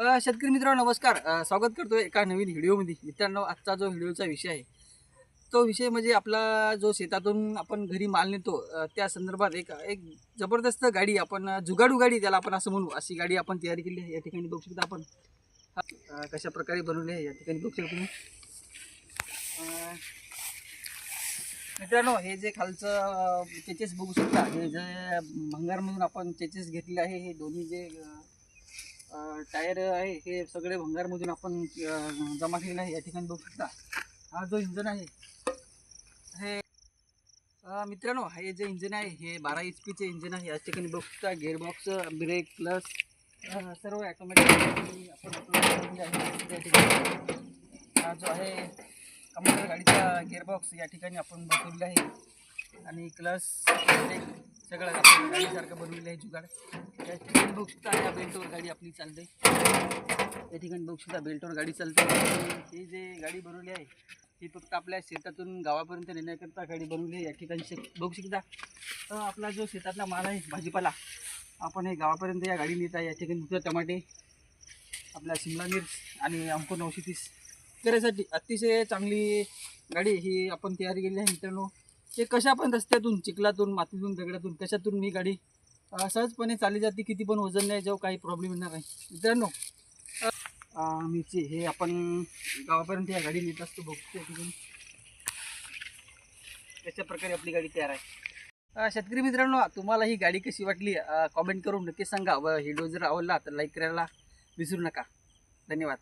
शेतकरी मित्रांनो नमस्कार. स्वागत करतो एका नवीन व्हिडिओमध्ये. मित्रांनो आजचा जो व्हिडिओचा विषय आहे तो विषय म्हणजे आपला जो शेतातून आपण घरी माल नेतो त्या संदर्भात एक एक जबरदस्त गाडी आपण जुगाडू गाडी त्याला आपण असं म्हणू. अशी गाडी आपण तयारी केली आहे. या ठिकाणी बघू शकता आपण. अ, कशा प्रकारे बनवली आहे या ठिकाणी बघू शकतो मित्रांनो हे जे खालचं चेचेस बघू शकता. हे जे भंगारमधून आपण चेचेस घेतले आहे हे दोन्ही जे टायर आहे हे सगळे भंगारमधून आपण जमा केलेले आहे या ठिकाणी बघू शकता. हा जो इंजन आहे हे मित्रांनो हे जे इंजन आहे हे बारा एच पीचे इंजन आहे. या ठिकाणी बघू शकता गेअरबॉक्स ब्रेक प्लस सर्व ॲटोमॅटिक आपण या ठिकाणी हा जो आहे कम्प्युटर गाडीचा गेअरबॉक्स या ठिकाणी आपण बसवलेला आहे. आणि क्लस सगळं आपण गाडीसारखं बनवलेलं आहे जुगाड. त्या ठिकाणी बघू शकता या बेल्टवर गाडी आपली चालते. या ठिकाणी बघू शकता बेल्टवर गाडी चालते. ही जे गाडी बनवली आहे ही फक्त आपल्या शेतातून गावापर्यंत नेण्याकरता गाडी बनवली आहे. या ठिकाणी शेत बघू शकता. आपला जो शेतातला माल आहे भाजीपाला आपण हे गावापर्यंत या गाडी नेत आहे. या ठिकाणी दुसरं टमाटे आपला शिमला मिर्च आणि अंकुर नऊशे तीस. करायसाठी अतिशय चांगली गाडी ही आपण तयारी केली आहे मित्रांनो. ते कशा पण रस्त्यातून चिखलातून मातीतून दगडातून कशातून मी गाडी सहजपणे चालली जाते किती पण वजन नाही जेव्हा काही प्रॉब्लेम येणार नाही. मित्रांनो अ, मिरची हे आपण गावापर्यंत या गाडी नेत असतो बघतो तिथून. ठिकाणी प्रकारे आपली गाडी तयार आहे. शेतकरी मित्रांनो तुम्हाला ही गाडी कशी वाटली कॉमेंट करून नक्की सांगा. व व्हिडिओ जर आवडला तर लाईक करायला विसरू नका. धन्यवाद.